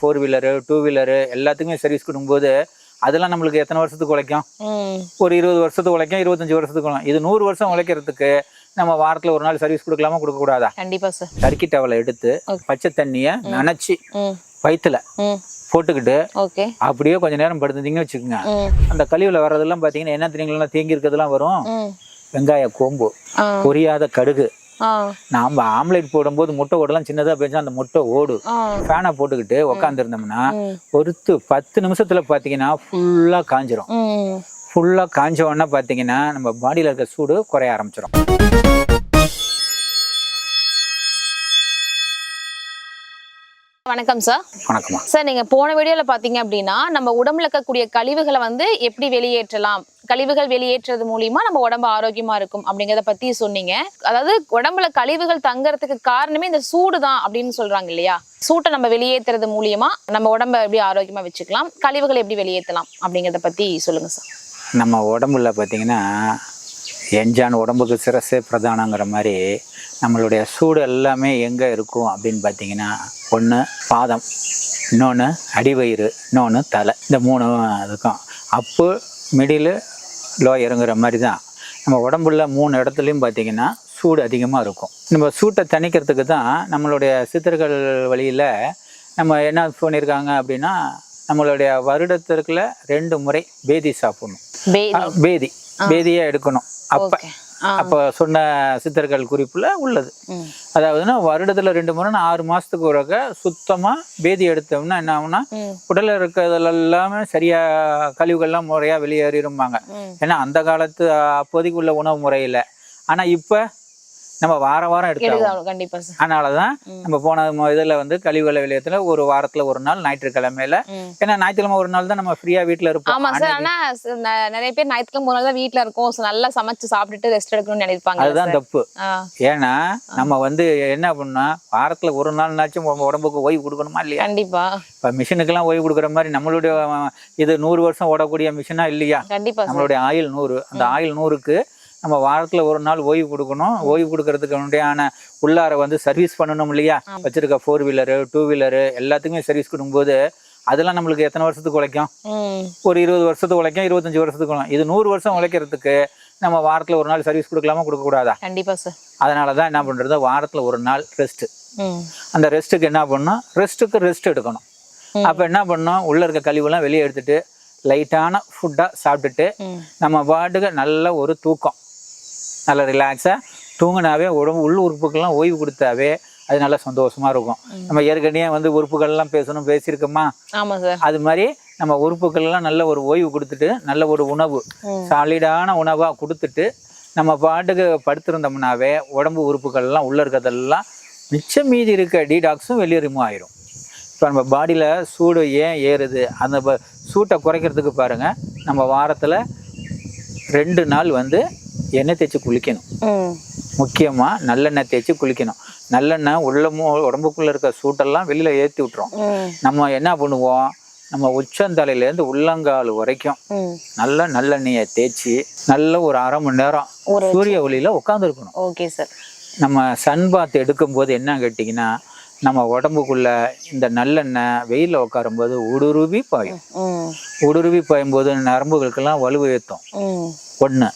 Four wheeler two wheeler எல்லாத்துக்குமே service கொடுக்கும்போது அதெல்லாம் நம்மளுக்கு எத்தனை வருஷத்துக்கு உழைக்கும்? ஒரு இருபது வருஷத்துக்கு உழைக்கும் இருபத்தஞ்சு வருஷத்துக்கு உழைக்கும். இது நூறு வருஷம் உழைக்கிறதுக்கு நம்ம வாரத்தில் ஒரு நாள் சர்வீஸ் கொடுக்கலாமா கொடுக்கக்கூடாதா? கண்டிப்பா சார் டர்க்கி டவலை எடுத்து. பச்சை தண்ணியை நனைச்சி வயிற்றுல போட்டுக்கிட்டு ஓகே. அப்படியே கொஞ்ச நேரம் படுத்துட்டீங்கன்னு வச்சுக்கோங்க. அந்த கழிவுல வர்றதெல்லாம் பார்த்தீங்கன்னா என்ன தெரியுங்களா தேங்கி இருக்கிறதுலாம் வரும்? வெங்காய கோம்பு பொரியாத கடுகு. நாம ஆம்லேட் போடும்போது முட்டை ஓடலாம் சின்னதா பெஞ்சா அந்த முட்டை ஓடு. ஃபேனை போட்டுக்கிட்டு உக்காந்துருந்தோம்னா பொறுத்து பத்து நிமிஷத்துல பார்த்தீங்கன்னா ஃபுல்லா காஞ்சிரும். ஃபுல்லா காஞ்ச உடனே பார்த்தீங்கன்னா நம்ம பாடியில இருக்க சூடு குறைய ஆரம்பிச்சிடும் வணக்கம் சார். வணக்கம்மா. சார் நீங்க போன வீடியோல பாத்தீங்க அப்படின்னா நம்ம உடம்புல இருக்கக்கூடிய கழிவுகளை வந்து எப்படி வெளியேற்றலாம்? கழிவுகள் வெளியேற்றது மூலியமா நம்ம உடம்பு ஆரோக்கியமா இருக்கும் அப்படிங்கறத பத்தி சொன்னீங்க. அதாவது உடம்புல கழிவுகள் தங்கறதுக்கு காரணமே இந்த சூடு தான் அப்படின்னு சொல்றாங்க இல்லையா? சூட்டை நம்ம வெளியேற்றுறது மூலியமா நம்ம உடம்ப எப்படி ஆரோக்கியமா வச்சுக்கலாம் கழிவுகளை எப்படி வெளியேற்றலாம் அப்படிங்கறத பத்தி சொல்லுங்க சார். நம்ம உடம்புல பார்த்தீங்கன்னா எஞ்சான் உடம்புக்கு சிரசே பிரதானங்கிற மாதிரி நம்மளுடைய சூடு எல்லாமே எங்கே இருக்கும் அப்படின்னு பார்த்தீங்கன்னா ஒன்று பாதம் இன்னொன்று அடிவயிறு இன்னொன்று தலை. இந்த மூணு இருக்கும் அப்பு மிடிலு லோயருங்கிற மாதிரி தான் நம்ம உடம்புல மூணு இடத்துலையும் பார்த்தீங்கன்னா சூடு அதிகமாக இருக்கும். நம்ம சூட்டை தணிக்கிறதுக்கு தான் நம்மளுடைய சித்தர்கள் வழியில் நம்ம என்ன பண்ணியிருக்காங்க அப்படின்னா நம்மளுடைய வருடத்திற்குள்ள ரெண்டு முறை பேதி சாப்பிடணும். பேதி. பேதியை எடுக்கணும். அப்ப அப்ப சொன்ன சித்தர்கள் குறிப்புல உள்ளது. அதாவதுன்னா வருடத்துல ரெண்டு முறை ஆறு மாசத்துக்கு ஒருக்க சுத்தமா பேதி எடுத்தோம்னா என்ன ஆகும்னா ம். உடல்ல இருக்கிறதுல எல்லாமே சரியா கழிவுகள்லாம் முறையா வெளியேறிடும்பாங்க. ஏன்னா அந்த காலத்து அப்போதைக்கு உள்ள உணவு முறையில. ஆனா இப்ப நம்ம வார வாரம் எடுத்தோம் எடுக்கலாம் கண்டிப்பா அதனாலதான் நம்ம போன இதுல வந்து கழிவுகளை வெளியேத்துல ஒரு வாரத்துல ஒரு நாள் ஞாயிற்றுக்கிழமையில. ஏன்னா ஞாயிற்றுக்கிழமை ஒரு நாள் தான் நம்ம ஃப்ரீயா வீட்டுல இருப்போம். ஆமா சார் ஆனா நிறைய பேர் ஞாயிற்றுக்கிழமை ஒரு நாள் தான் வீட்ல இருக்கோம். நல்லா சமைச்சு சாப்பிட்டுட்டு ரெஸ்ட் எடுக்கணும்னு நினைப்பாங்க அதுதான் தப்பு. ஏன்னா நம்ம வந்து என்ன பண்ணா வாரத்துல ஒரு நாள்னாச்சும் உடம்புக்கு ஓய்வு கொடுக்கணுமா இல்லையா? கண்டிப்பா. இப்ப மிஷினுக்கெல்லாம் ஓய்வு கொடுக்குற மாதிரி நம்மளுடைய இது நூறு வருஷம் ஓடக்கூடிய மிஷினா இல்லையா? கண்டிப்பா நம்மளுடைய ஆயில் நூறு. அந்த ஆயில் நூறுக்கு நம்ம வாரத்துல ஒரு நாள் ஓய்வு கொடுக்கணும். ஓய்வு கொடுக்கறதுக்கு வேண்டியான உள்ளார வந்து சர்வீஸ் பண்ணணும் இல்லையா? வச்சிருக்க ஃபோர் வீலரு டூ வீலரு எல்லாத்துக்குமே சர்வீஸ் கொடுக்கும்போது அதெல்லாம் நம்மளுக்கு எத்தனை வருஷத்துக்கு உழைக்கும்? ஒரு இருபது வருஷத்துக்கு உழைக்கும் இருபத்தஞ்சு வருஷத்துக்கு உழைக்கும். இது நூறு வருஷம் உழைக்கிறதுக்கு நம்ம வாரத்துல ஒரு நாள் சர்வீஸ் கொடுக்கலாமா கொடுக்கக்கூடாதா? கண்டிப்பா சார் அதனால தான் என்ன பண்ணுறது வாரத்தில் ஒரு நாள் ரெஸ்ட்டு ம். அந்த ரெஸ்ட்டுக்கு என்ன பண்ணணும்? ரெஸ்ட்டுக்கு ரெஸ்ட் எடுக்கணும். அப்போ என்ன பண்ணணும்? உள்ளே இருக்க கழிவுலாம் வெளியே எடுத்துட்டு லைட்டான ஃபுட்டாக சாப்பிட்டுட்டு நம்ம பாட்டுக்கு நல்ல ஒரு தூக்கம். நல்ல ரிலாக்ஸாக தூங்கினாவே உடம்பு உள் உறுப்புக்கெல்லாம் ஓய்வு கொடுத்தாவே அது நல்லா சந்தோஷமா இருக்கும். நம்ம ஏற்கனவே வந்து உறுப்புகள்லாம் பேசணும் பேசியிருக்கோமா? ஆமா சார். அது மாதிரி நம்ம உறுப்புகள்லாம் நல்ல ஒரு ஓய்வு கொடுத்துட்டு நல்ல ஒரு உணவு. சாலிடான உணவாக கொடுத்துட்டு நம்ம பாட்டுக்கு படுத்திருந்தோம்னாவே உடம்பு உறுப்புகள்லாம் உள்ளே இருக்கிறதெல்லாம் மிச்சம் மீதி இருக்க டீடாக்ஸும் வெளியே ரிமூவ் ஆயிரும். இப்போ நம்ம பாடியில் சூடு ஏன் ஏறுது? அந்த சூட்டை குறைக்கிறதுக்கு பாருங்கள் நம்ம வாரத்தில் ரெண்டு நாள் வந்து எண்ணெய் தேய்ச்சி குளிக்கணும். முக்கியமாக நல்லெண்ணெய் தேய்ச்சி குளிக்கணும். நல்லெண்ணெய் உள்ள மு- உடம்புக்குள்ள இருக்க சூட்டெல்லாம் வெளியில் ஏற்றி விட்டுரும். நம்ம என்ன பண்ணுவோம்? நம்ம உச்சந்தலையிலேருந்து உள்ளங்கால் வரைக்கும் நல்ல நல்லெண்ணெயை தேய்ச்சி நல்ல ஒரு அரை மணி நேரம் சூரிய ஒளியில உட்காந்துருக்கணும் ஓகே சார். நம்ம சன் பாத் எடுக்கும்போது என்ன கேட்டிங்கன்னா நம்ம உடம்புக்குள்ள இந்த நல்லெண்ணெய் வெயிலில் உட்காரும்போது உடுருவி பாயும். உடுருவி பாயும்போது நரம்புகளுக்கெல்லாம் வலுவேற்றும் ஒன்று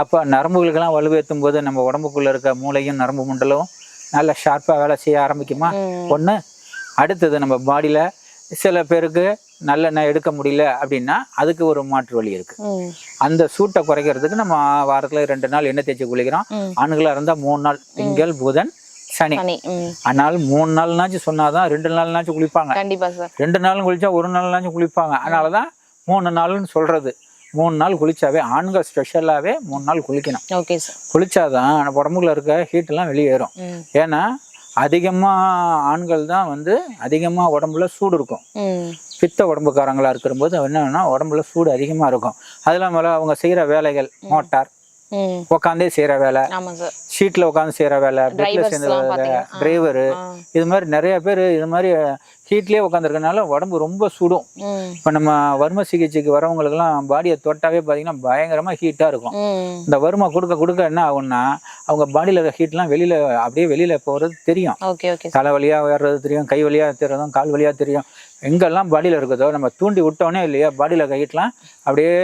அப்போ நரம்புகளுக்கெல்லாம் வலுவேற்றும் போது நம்ம உடம்புக்குள்ள இருக்க மூளையும் நரம்பு மண்டலம் நல்லா ஷார்ப்பாக வேலை செய்ய ஆரம்பிக்குமா. ஒன்று அடுத்தது நம்ம பாடியில் சில பேருக்கு நல்லெண்ணெய் எடுக்க முடியல அப்படின்னா அதுக்கு ஒரு மாற்று வழி இருக்கு. அந்த சூட்டை குறைக்கிறதுக்கு நம்ம வாரத்தில் ரெண்டு நாள் எண்ணெய் தேய்ச்சி குளிக்கிறோம். ஆண்களாக இருந்தால் மூணு நாள் திங்கள் புதன் சனி. ஆனால் மூணு நாள்னாச்சும் சொன்னாதான் ரெண்டு நாள்னாச்சும் குளிப்பாங்க. ரெண்டு நாளும் குளிச்சா ஒரு நாள்னாச்சும் குளிப்பாங்க. அதனால தான் மூணு நாள்னு சொல்றது. மூணு நாள் குளிச்சாவே ஆண்கள் ஸ்பெஷலாகவே மூணு நாள் குளிக்கணும். ஓகே சார் குளிச்சாதான் நம்ம உடம்புல இருக்க ஹீட்டெல்லாம் வெளியேறும். ஏன்னா அதிகமாக ஆண்கள் தான் வந்து அதிகமாக உடம்புல சூடு இருக்கும். பித்த உடம்புக்காரங்களா இருக்கிறபோது என்னன்னா உடம்புல சூடு அதிகமாக இருக்கும். அது இல்லாமல் அவங்க செய்கிற வேலைகள் மோட்டார் உட்காந்தே செய்கிற வேலை. ஷீட்டில் உட்காந்து செய்கிற வேலை Drivers சேர்ந்த எல்லாம் வேலை பாத்தீங்கன்னா. டிரைவரு இது மாதிரி நிறைய பேர் இது மாதிரி ஹீட்லேயே உட்காந்துருக்கனால உடம்பு ரொம்ப சுடும். இப்போ நம்ம வர்ம சிகிச்சைக்கு வரவங்களுக்குலாம் பாடியை தொட்டாவே பார்த்தீங்கன்னா பயங்கரமாக ஹீட்டாக இருக்கும். இந்த வறுமை கொடுக்க கொடுக்க என்ன ஆகும்னா அவங்க பாடியில் இருக்க ஹீட்லாம் வெளியில் அப்படியே வெளியில் போகிறது தெரியும். தலை வலியாக வர்றது தெரியும் கை வலியாக தெரியும் கால் வலியாக தெரியும். எங்கெல்லாம் பாடியில் இருக்குதோ நம்ம தூண்டி விட்டோன்னே இல்லையா பாடியில் கையிட்டலாம் அப்படியே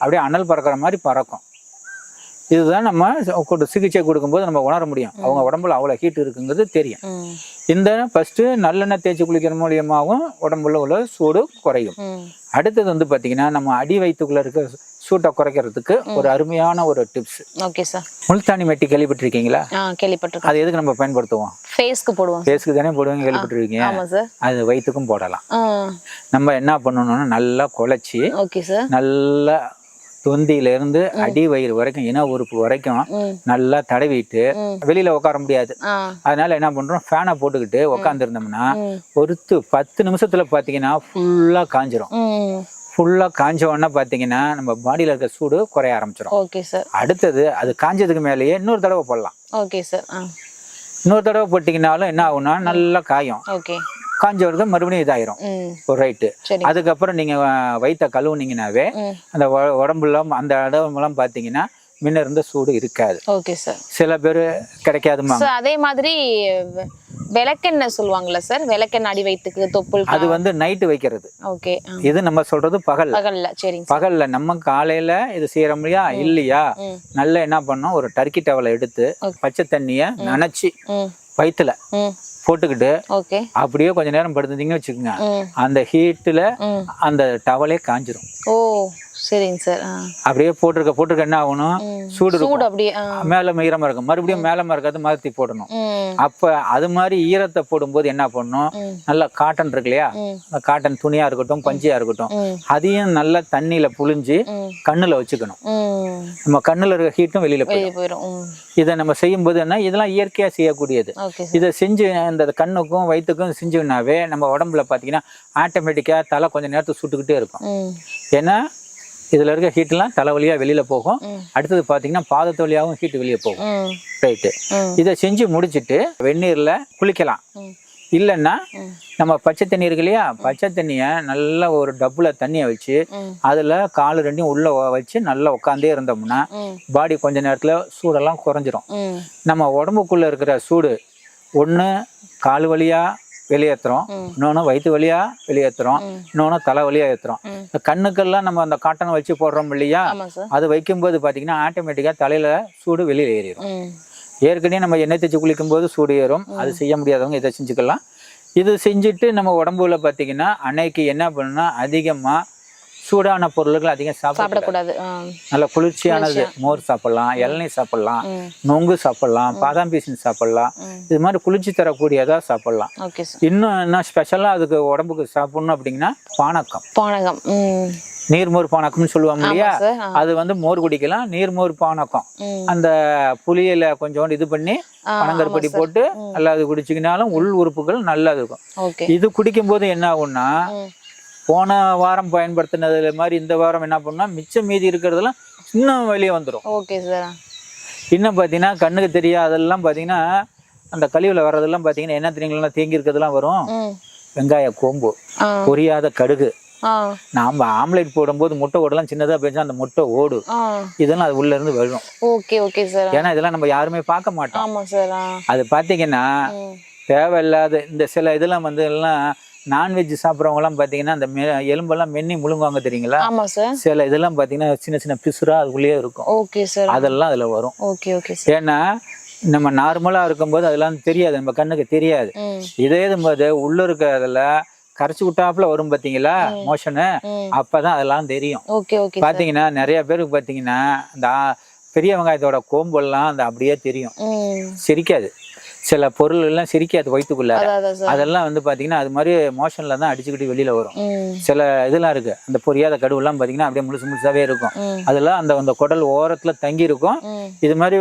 அப்படியே அனல் பறக்கிற மாதிரி பறக்கும். இதுதான் நம்ம சிகிச்சை கொடுக்கும்போது நம்ம உணர முடியும். அவங்க உடம்புல அவ்வளோ ஹீட் இருக்குங்கிறது தெரியும். இந்த ஃபஸ்ட்டு நல்லெண்ணெய் தேய்ச்சி குளிக்கிற மூலியமாகவும் உடம்புல உள்ள சூடு குறையும். அடுத்தது வந்து பார்த்தீங்கன்னா நம்ம அடி வயிற்றுக்குள்ள இருக்க சூட்டை குறைக்கிறதுக்கு ஒரு அருமையான ஒரு tips okay sir Multani mitti கேள்விப்பட்டிருக்கீங்களா? ஆ கேள்விப்பட்டிருக்கேன் அது எதுக்கு நம்ம பயன்படுத்துவோம்? ஃபேஸ்க்கு போடுவோம் ஃபேஸ்க்கு தானே போடுவீங்க கேள்விப்பட்டிருக்கீங்க? ஆமா சார் அது வயிற்றுக்கும் போடலாம். நம்ம என்ன பண்ணணும்னா நல்லா குழச்சி ஓகே சார் நல்லா தொந்தியிலேருந்து அடி வயிறு வரைக்கும் இன உறுப்பு வரைக்கும் நல்லா தடவிட்டு. வெளியில உட்கார முடியாது. அதனால என்ன பண்றோம்? ஃபேனை போட்டுக்கிட்டு உட்காந்துருந்தோம்னா ஒருத்து பத்து நிமிஷத்துல பாத்தீங்கன்னா ஃபுல்லா காஞ்சிரும். ம். ஃபுல்லா காஞ்ச உடனே பாத்தீங்கன்னா நம்ம பாடியில இருக்க சூடு குறைய ஆரம்பிச்சிடும் ஓகே சார் அடுத்தது அது காஞ்சதுக்கு மேலேயே இன்னொரு தடவை போடலாம். ஓகே சார் இன்னொரு தடவை போட்டிங்கனாலும் என்ன ஆகும்னா நல்லா காயும். ஓகே. காஞ்ச வருது மறுபடியும் இதாயிரும். ஒரு ரைட்டு. சரி. அதுக்கப்புறம் நீங்க வயித்த கழுவுனீங்கனாவே அந்த உடம்புல அந்த இடமெல்லாம் பார்த்தீங்கன்னா முன்ன இருந்த சூடு இருக்காது. Okay sir. சில பேர் கிடைக்காதுமா சார் அதே மாதிரி விளக்கெண்ணெய் சொல்லுவாங்கல்ல சார்? விளக்கெண்ணெய் அடி வயிற்றுக்கு தொப்புள் அது வந்து நைட்டு வைக்கிறது. ஓகே இது நம்ம சொல்றது பகல் பகல்ல சரிங்க பகல்ல நம்ம காலையில இது செய்யற முடியா இல்லையா? நல்லா என்ன பண்ணோம் ஒரு டர்க்கி டவலை எடுத்து. பச்சை தண்ணிய நனைச்சி வயிற்றுல போட்டுக்கிட்டு அப்படியே கொஞ்ச நேரம் படுத்துட்டீங்கன்னு வச்சுக்கோங்க. அந்த ஹீட்டில் அந்த டவலே காஞ்சிரும். ஓ. சரிங்க சார் அப்படியே போட்டிருக்க போட்டிருக்க என்ன ஆகணும். சூடு சூடு அப்படியே மேல ஈரமா இருக்கும். மறுபடியும் மேல இருக்கிறது மாற்றி போடணும். அப்ப அது மாதிரி ஈரத்தை போடும்போது என்ன பண்ணணும். நல்லா காட்டன் இருக்கு இல்லையா? காட்டன் துணியா இருக்கட்டும் பஞ்சியா இருக்கட்டும். அதையும் நல்லா தண்ணியில புழிஞ்சு கண்ணுல வச்சுக்கணும். நம்ம கண்ணுல இருக்க ஹீட்டும் வெளியில போயிடும். இதை நம்ம செய்யும்போது என்ன? இதெல்லாம் இயற்கையா செய்யக்கூடியது. இதை செஞ்சு அந்த கண்ணுக்கும் வயிற்றுக்கும் செஞ்சோம்னாவே நம்ம உடம்புல பார்த்தீங்கன்னா ஆட்டோமேட்டிக்காக தலை கொஞ்சம் நேரத்துக்கு சுட்டுக்கிட்டே இருக்கும். ஏன்னா இதில் இருக்க ஹீட்லாம் தலை வழியாக வெளியில் போகும். அடுத்தது பார்த்தீங்கன்னா பாதத்து வழியாகவும் ஹீட் வெளியே போகும். ரைட்டு இதை செஞ்சு முடிச்சிட்டு வெந்நீரில் குளிக்கலாம். இல்லைன்னா நம்ம பச்சை தண்ணி இருக்கு இல்லையா? பச்சை தண்ணியை நல்லா ஒரு டப்புல தண்ணியை வச்சு அதில் கால் ரெண்டையும் உள்ளே வச்சு நல்லா உட்காந்தே இருந்தோம்னா பாடி கொஞ்ச நேரத்தில் சூடெல்லாம் குறைஞ்சிரும். நம்ம உடம்புக்குள்ளே இருக்கிற சூடு ஒன்று கால் வழியாக வெளியேற்றுறோம். இன்னொன்று வயிற்று வழியாக வெளியேற்றுறோம். இன்னொன்று தலை வழியாக ஏற்றுறோம். இந்த கண்ணுக்கெல்லாம் நம்ம அந்த காட்டன் வச்சு போடுறோம் இல்லையா? அது வைக்கும்போது பார்த்தீங்கன்னா ஆட்டோமேட்டிக்காக தலையில் சூடு வெளியில் ஏறிடும் ஏற்கனவே நம்ம எண்ணெய் தேய்ச்சி குளிக்கும்போது சூடு ஏறும். அது செய்ய முடியாதவங்க இதை செஞ்சுக்கலாம். இது செஞ்சுட்டு நம்ம உடம்புல பார்த்தீங்கன்னா அன்னைக்கு என்ன பண்ணணும்னா அதிகமாக சூடான பொருட்கள் அதிகம் சாப்பிட சாப்பிடக்கூடாது நல்ல குளிர்ச்சியானது மோர் சாப்பிடலாம் இளநீர் சாப்பிடலாம் நொங்கு சாப்பிடலாம் பாதாம் பீசன் சாப்பிடலாம். இது மாதிரி குளிர்ச்சி தரக்கூடியதா சாப்பிடலாம். இன்னும் என்ன ஸ்பெஷலாக அதுக்கு உடம்புக்கு சாப்பிடணும் அப்படிங்கன்னா பானக்கம். பானகம் நீர்மோர் பானக்கம்னு சொல்லுவாங்க இல்லையா? அது வந்து மோர் குடிக்கலாம் நீர்மோர் பானக்கம். அந்த புளியில கொஞ்சோண்டு இது பண்ணி பனங்கருப்பட்டி போட்டு நல்லா அது குடிச்சிக்கினாலும் உள் உறுப்புகள் நல்லா இருக்கும். இது குடிக்கும்போது என்ன ஆகும்னா போன வாரம் பயன்படுத்தினது மாதிரி இந்த வாரம் என்ன பண்ணா மிச்சம் மீதி இருக்கிறதெல்லாம் இன்னும் வெளியே வந்துடும் ஓகே சார். இன்னும் பார்த்தீங்கன்னா கண்ணுக்கு தெரியாதெல்லாம் பார்த்தீங்கன்னா அந்த கழிவுல வர்றதெல்லாம் பார்த்தீங்கன்னா என்ன தெரியுங்களா தேங்கி இருக்கிறதெல்லாம் வரும். வெங்காய கோம்பு பொரியாத கடுகு. நாம் ஆம்லேட் போடும்போது முட்டை ஓடலாம் சின்னதாக போயிடுச்சா அந்த முட்டை ஓடு இதெல்லாம் அது உள்ள இருந்து வரும். Okay okay sir. ஏன்னா இதெல்லாம் நம்ம யாருமே பார்க்க மாட்டோம். ஆமா சார் அது பார்த்தீங்கன்னா ம். தேவையில்லாத இந்த சில இதெல்லாம் வந்து எல்லாம் நான்வெஜ் சாப்பிட்றவங்கலாம் பார்த்தீங்கன்னா அந்த எலும்பெல்லாம் மென்னி முழுங்குவாங்க தெரியுங்களா? ஆமா சார். சில இதெல்லாம் பார்த்தீங்கன்னா சின்ன சின்ன பிசுரா அதுக்குள்ளேயே இருக்கும். Okay sir. அதெல்லாம் அதில் வரும். Okay okay sir. ஏன்னா நம்ம நார்மலாக இருக்கும்போது அதெல்லாம் தெரியாது. நம்ம கண்ணுக்கு தெரியாது. இதே போது உள்ள இருக்கிறதுல கரைச்சி விட்டாப்புல வரும் பார்த்தீங்களா மோஷனு. அப்பதான் அதெல்லாம் தெரியும். Okay okay sir. பார்த்தீங்கன்னா நிறைய பேருக்கு பார்த்தீங்கன்னா இந்த பெரிய வெங்காயத்தோட கோம்பெல்லாம் அந்த அப்படியே தெரியும். சிரிக்காது. சில பொருள் எல்லாம் சிரிக்காது வயிற்றுக்குள்ள அதெல்லாம் வந்து பார்த்தீங்கன்னா அது மாதிரி மோஷனில் தான் அடிச்சுக்கிட்டு வெளியில் வரும். சில இதெல்லாம் இருக்கு. அந்த பொரியாத கடுவெல்லாம் பார்த்தீங்கன்னா அப்படியே முழுசு முழுசாவே இருக்கும். அதெல்லாம் அந்த அந்த குடல் ஓரத்தில் தங்கி இருக்கும் இது மாதிரி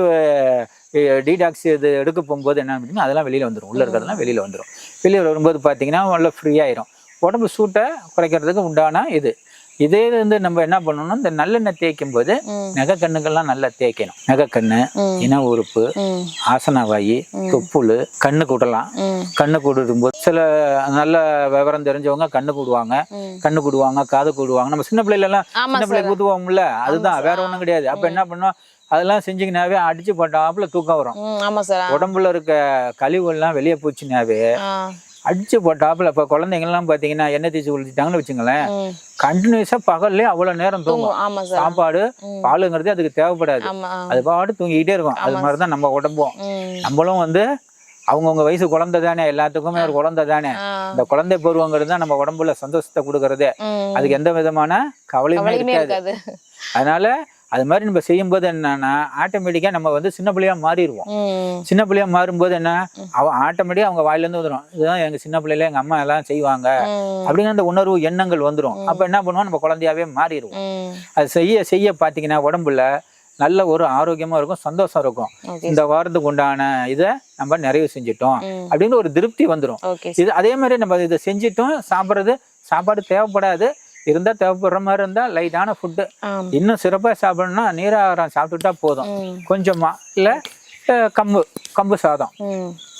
டீடாக்ஸ் இது எடுக்க போகும்போது என்ன பண்ணிங்கன்னா அதெல்லாம் வெளியில் வந்துடும் உள்ள இருக்கிறதெல்லாம் வெளியில் வந்துடும் வெளியில் வரும்போது பார்த்தீங்கன்னா உள்ள ஃப்ரீ ஆயிரும். உடம்பு சூட்டை குறைக்கிறதுக்கு உண்டான இது. இதே வந்து நம்ம என்ன பண்ணணும்னா இந்த நல்லெண்ணெய் தேய்க்கும் போது ம். நகைக்கண்ணுக்கெல்லாம் நல்லா தேய்க்கணும். நகைக்கண்ணு ம். இன உறுப்பு ஆசனவாயி தொப்புள் கண்ணு கூடலாம் கண்ணு கூடும்போது சில நல்ல விவரம் தெரிஞ்சவங்க கண்ணு கூடுவாங்க. கண்ணு கூடுவாங்க காது கூடுவாங்க. நம்ம சின்ன பிள்ளைல எல்லாம் சின்ன பிள்ளை கூத்துவோம்ல அதுதான். வேற ஒண்ணும் கிடையாது. அப்ப என்ன பண்ணோம்? அதெல்லாம் செஞ்சீங்கன்னாவே அடிச்சு போட்டாப்புல தூக்கம் வரும். ம் ஆமா சார். உடம்புல இருக்க கழிவுகள்லாம் வெளியே போச்சுனாவே அடிச்சு போட்டாப்புல இப்போ குழந்தைங்கலாம் பார்த்தீங்கன்னா எண்ணெய் தேய்ச்சி குளிச்சிட்டாங்கன்னு வச்சுங்களேன். கண்டினியூஸாக பகல்லே அவ்வளோ நேரம் தூங்கும் சாப்பாடு. பாலுங்கிறது அதுக்கு தேவைப்படாது. அது பாட்டு தூங்கிக்கிட்டே இருக்கும் அது மாதிரி தான் நம்ம உடம்பும். நம்மளும் வந்து அவங்கவுங்க வயசு குழந்தை தானே எல்லாத்துக்குமே ஒரு குழந்தை தானே. இந்த குழந்தை பருவங்கிறது தான் நம்ம உடம்புல சந்தோஷத்தை கொடுக்கறதே. அதுக்கு எந்த விதமான கவலையுமே இருக்காது அதனால அது மாதிரி நம்ம செய்யும்போது என்னன்னா ஆட்டோமேட்டிக்கா நம்ம வந்து சின்ன பிள்ளையா மாறிடுவோம். சின்ன பிள்ளையா மாறும்போது என்ன அவன் ஆட்டோமேட்டிக்கா அவங்க வாயிலேருந்து வந்துடும் இதுதான் எங்க சின்ன பிள்ளையில எங்க அம்மா எல்லாம் செய்வாங்க. அப்படிங்கிற அந்த உணர்வு எண்ணங்கள் வந்துடும் அப்ப என்ன பண்ணுவோம் நம்ம குழந்தையாவே மாறிடுவோம். அது செய்ய செய்ய பார்த்தீங்கன்னா உடம்புல நல்ல ஒரு ஆரோக்கியமா இருக்கும் சந்தோஷம் இருக்கும். இந்த வாரத்துக்கு உண்டான இதை நம்ம நிறைவு செஞ்சிட்டோம். அப்படின்னு ஒரு திருப்தி வந்துடும் இது அதே மாதிரி நம்ம இதை செஞ்சிட்டோம் சாப்பிட்றது சாப்பாடு தேவைப்படாது. இருந்தா தேவைப்படுற மாதிரி இருந்தா லைட்டான ஃபுட்டு. இன்னும் சிறப்பா சாப்பிடணும்னா நீராகாரம் சாப்பிட்டுட்டா போதும் ம். கொஞ்சமா இல்ல கம்பு கம்பு சாதம்.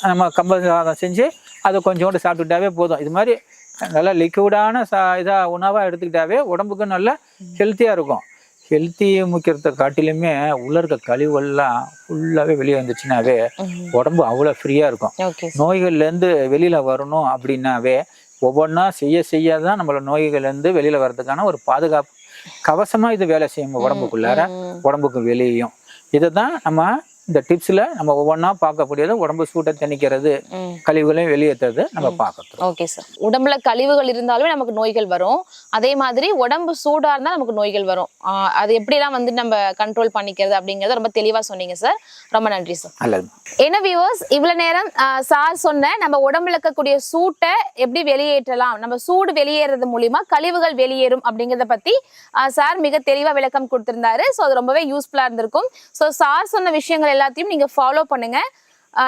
நம்ம கம்பு சாதம் செஞ்சு அதை கொஞ்சோண்டு சாப்பிட்டுட்டாவே போதும் இது மாதிரி நல்லா லிக்விடான சா இதாக உணவாக எடுத்துக்கிட்டாவே உடம்புக்கு நல்ல ஹெல்த்தியாக இருக்கும் ஹெல்த்தி முக்கியத்தை காட்டிலுமே உள்ள இருக்க கழிவுகள்லாம் ஃபுல்லாகவே வெளியே வந்துச்சுனாவே. உடம்பு அவ்வளோ ஃப்ரீயாக இருக்கும் நோய்கள்லேருந்து வெளியில் வரணும் அப்படின்னாவே ஒவ்வொன்றா செய்ய செய்ய தான் நம்மள நோய்கள்லேருந்து வெளியில் வர்றதுக்கான ஒரு பாதுகாப்பு கவசமாக இது வேலை செய்யும் உடம்புக்குள்ளார. உடம்புக்கு வெளியும் இதை தான் நம்ம இந்த டிப்ஸில் நம்ம ஒவ்வொன்றா பார்க்கக்கூடியது உடம்பு சூட்டை தணிக்கிறது. கழிவுகளையும் வெளியேற்றுறது நம்ம பார்க்கறோம். ஓகே சார் உடம்புல கழிவுகள் இருந்தாலுமே நமக்கு நோய்கள் வரும். அதே மாதிரி உடம்பு சூடா இருந்தா நமக்கு நோய்கள் வரும். அது எப்படிலாம் வந்து நம்ம கண்ட்ரோல் பண்ணிக்கிறது அப்படிங்கறத ரொம்ப தெளிவா சொன்னீங்க சார் ரொம்ப நன்றி சார் நல்லது. என்ன வியூவர்ஸ் இவ்வளவு நேரம் சார் சொன்ன நம்ம உடம்புல இருக்கக்கூடிய சூட்டை எப்படி வெளியேற்றலாம்? நம்ம சூடு வெளியேறது மூலியமா கழிவுகள் வெளியேறும் அப்படிங்கறத பத்தி சார் மிக தெளிவா விளக்கம் கொடுத்திருந்தாரு. ஸோ அது ரொம்பவே யூஸ்ஃபுல்லா இருந்திருக்கும். ஸோ சார் சொன்ன விஷயங்கள் எல்லாத்தையும் நீங்க ஃபாலோ பண்ணுங்க.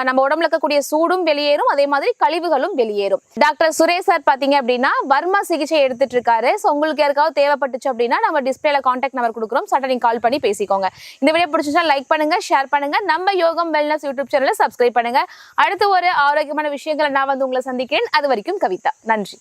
நம்ம உடம்புல இருக்கக்கூடிய சூடும் வெளியேறும் அதே மாதிரி கழிவுகளும் வெளியேறும். டாக்டர் சுரேஷ் சார் பாத்தீங்க அப்படின்னா வர்மா சிகிச்சை எடுத்துட்டு இருக்காரு. ஸோ உங்களுக்கு யாருக்காவது தேவைப்பட்டுச்சு அப்படின்னா நம்ம டிஸ்பிளேல காண்டாக்ட் நம்பர் கொடுக்குறோம். சட்ட நீங்க கால் பண்ணி பேசிக்கோங்க. இந்த வீடியோ பிடிச்சிச்சா லைக் பண்ணுங்க ஷேர் பண்ணுங்க. நம்ம யோகம் வெல்னஸ் யூடியூப் சேனலை சப்ஸ்கிரைப் பண்ணுங்க. அடுத்து ஒரு ஆரோக்கியமான விஷயங்களை நான் வந்து உங்களை சந்திக்கிறேன். அது வரைக்கும் கவிதா. நன்றி.